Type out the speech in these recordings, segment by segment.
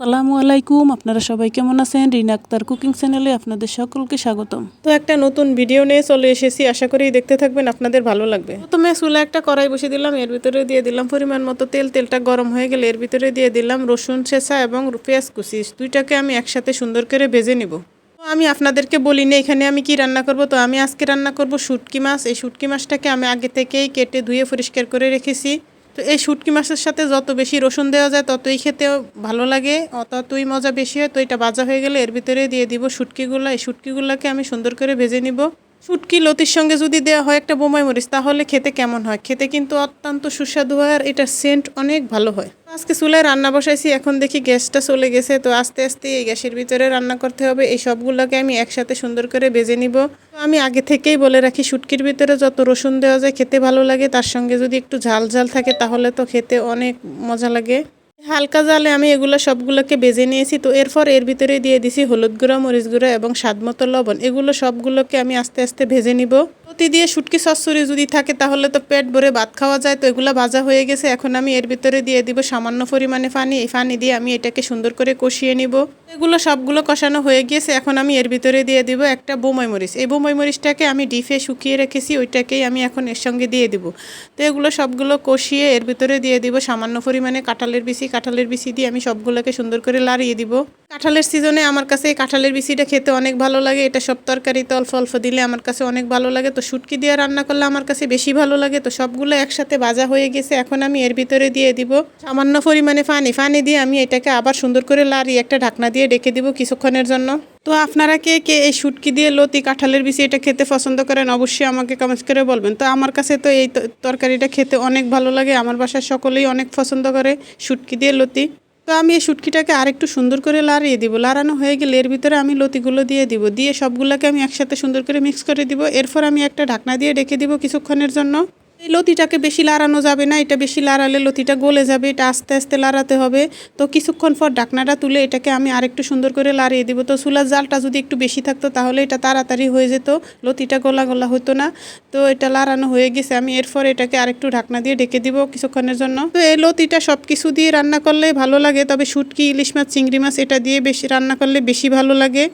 সালামু আলাইকুম, আপনারা সবাই কেমন আছেন? রিনা আক্তার কুকিং চ্যানেলে আপনাদের সকলকে স্বাগতম। তো একটা নতুন ভিডিও নিয়ে চলে এসেছি, আশা করি দেখতে থাকবেন, আপনাদের ভালো লাগবে। প্রথমে চুলা একটা কড়াই বসে দিলাম, এর ভিতরে দিয়ে দিলাম পরিমাণ মতো তেল, তেলটা গরম হয়ে গেলে এর ভিতরে দিয়ে দিলাম রসুন ছেঁচা এবং পেঁয়াজ কুচি। দুইটাকে আমি একসাথে সুন্দর করে ভেজে নিব। তো আমি আপনাদেরকে বলি না এখানে আমি কি রান্না করব? তো আমি আজকে রান্না করব শুটকি মাছ। এই শুটকি মাছটাকে আমি আগে থেকেই কেটে ধুয়ে পরিষ্কার করে রেখেছি। তো এই শুটকি মাছের সাথে যত বেশি রসুন দেওয়া যায়, ততই খেতে ভালো লাগে। ততই মজা বেশি হয়, তো এটা ভাজা হয়ে গেলে এর ভিতরে দিয়ে দিব শুটকিগুলো। এই শুটকিগুলোকে আমি সুন্দর করে ভেজে নিব। শুটকি লতির সঙ্গে যদি দেওয়া হয় একটা বোমাই মরিচ, তাহলে খেতে কেমন হয়? খেতে কিন্তু অত্যন্ত সুস্বাদু হয় আর এটার সেন্ট অনেক ভালো হয়। আজকে চুলায় রান্না বসাইছি, এখন দেখি গ্যাসটা চলে গেছে। তো আস্তে আস্তে এই গ্যাসের ভিতরে রান্না করতে হবে। এই সবগুলোকে আমি একসাথে সুন্দর করে বেজে নিব। আমি আগে থেকেই বলে রাখি শুটকির ভিতরে যত রসুন দেওয়া যায় খেতে ভালো লাগে। তার সঙ্গে যদি একটু ঝাল ঝাল থাকে, তাহলে তো খেতে অনেক মজা লাগে। হালকা জালে আমি এগুলো সবগুলোকে বেজে নিয়েছি, তো এরপর এর ভিতরে দিয়ে দিছি হলুদ গুঁড়া, মরিচ গুঁড়া এবং স্বাদ মতো লবণ। এগুলো সবগুলোকে আমি আস্তে আস্তে ভেজে নিব। প্রতি দিয়ে শুটকি সসুরি যদি থাকে, তাহলে তো পেট ভরে ভাত খাওয়া যায়। তো এগুলো ভাজা হয়ে গেছে, এখন আমি এর ভিতরে দিয়ে দিব সামান্য পরিমাণে পানি। এই পানি দিয়ে আমি এটাকে সুন্দর করে কষিয়ে নিব। এগুলো সবগুলো কষানো হয়ে গিয়েছে এখন আমি এর ভিতরে দিয়ে দিব একটা বোমাই মরিচ। এই বোমাই মরিচটাকে আমি ডিপে শুকিয়ে রেখেছি, ওইটাকেই আমি এখন এর সঙ্গে দিয়ে দিব। তো এগুলো সবগুলো কষিয়ে এর ভিতরে দিয়ে দিব সামান্য পরিমাণে কাঁঠালের বিচি। কাঁঠালের বিচি দিয়ে আমি সবগুলোকে সুন্দর করে লাড়িয়ে দিব। কাঁঠালের সিজনে আমার কাছে এই কাঁঠালের বিচিটা খেতে অনেক ভালো লাগে। এটা সব তরকারিতে অল্প অল্প দিলে আমার কাছে অনেক ভালো লাগে। তো শুটকি দিয়ে রান্না করলে আমার কাছে বেশি ভালো লাগে। তো সবগুলো একসাথে ভাজা হয়ে গেছে। এখন আমি এর ভিতরে দিয়ে দিব সামান্য পরিমাণে ফানি ফানি দিয়ে আমি এটাকে আবার সুন্দর করে লাড়িয়ে একটা ঢাকনা দিয়ে ডেকে দিব কিছুক্ষণের জন্য। তো আপনারা কে কে এই শুটকি দিয়ে লতি কাঁঠালের বিচি এটা খেতে পছন্দ করেন অবশ্যই আমাকে কমেন্ট করে বলবেন। তো আমার কাছে তো এই তরকারিটা খেতে অনেক ভালো লাগে। আমার বাসায় সকলেই অনেক পছন্দ করে শুটকি দিয়ে লতি। তো আমি এই শুটকিটাকে আরেকটু সুন্দর করে লাড়িয়ে দিব। লাড়ানো হয়ে গেলে এর ভিতরে আমি লতিগুলো দিয়ে দিব। দিয়ে সবগুলোকে আমি একসাথে সুন্দর করে মিক্স করে দিব। এরপর আমি একটা ঢাকনা দিয়ে ডেকে দিব কিছুক্ষণের জন্য। এই লতিটাকে বেশি লাড়ানো যাবে না, এটা বেশি লাড়ালে লতিটা গলে যাবে, এটা আস্তে আস্তে লাড়াতে হবে। তো কিছুক্ষণ পর ঢাকনাটা তুলে এটাকে আমি আরেকটু সুন্দর করে লাড়িয়ে দিব। তো চুলার জালটা যদি একটু বেশি থাকতো তাহলে এটা তাড়াতাড়ি হয়ে যেত, লতিটা গলা গলা হতো না। তো এটা লাড়ানো হয়ে গেছে, আমি এরপর এটাকে আরেকটু ঢাকনা দিয়ে ডেকে দিব কিছুক্ষণের জন্য। তো এই লতিটা সব কিছু দিয়ে রান্না করলে ভালো লাগে, তবে শুটকি, ইলিশ মাছ, চিংড়ি মাছ, এটা দিয়ে বেশি রান্না করলে বেশি ভালো লাগে।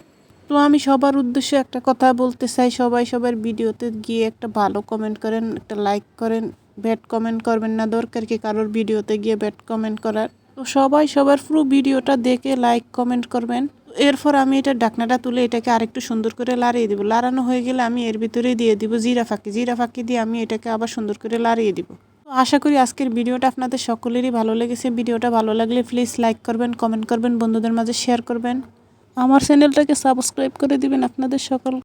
তো আমি সবার উদ্দেশ্যে একটা কথা বলতে চাই। সবাই সবার ভিডিওতে গিয়ে একটা ভালো কমেন্ট করেন, একটা লাইক করেন ব্যাড কমেন্ট করবেন না। দরকার কি কারোর ভিডিওতে গিয়ে ব্যাড কমেন্ট করার? তো সবাই সবার পুরো ভিডিওটা দেখে লাইক কমেন্ট করবেন। এরপর আমি এটা ডাকনাটা তুলে এটাকে আরেকটু সুন্দর করে লাড়িয়ে দিব। লাড়ানো হয়ে গেলে আমি এর ভিতরে দিয়ে দিব জিরা ফাঁকি। জিরা ফাঁকি দিয়ে আমি এটাকে আবার সুন্দর করে লাড়িয়ে দিব। তো আশা করি আজকের ভিডিওটা আপনাদের সকলেরই ভালো লেগেছে। ভিডিওটা ভালো লাগলে প্লিজ লাইক করবেন কমেন্ট করবেন, বন্ধুদের মাঝে শেয়ার করবেন। আমার চ্যানেলটাকে সাবস্ক্রাইব করে দিবেন আপনাদের সকল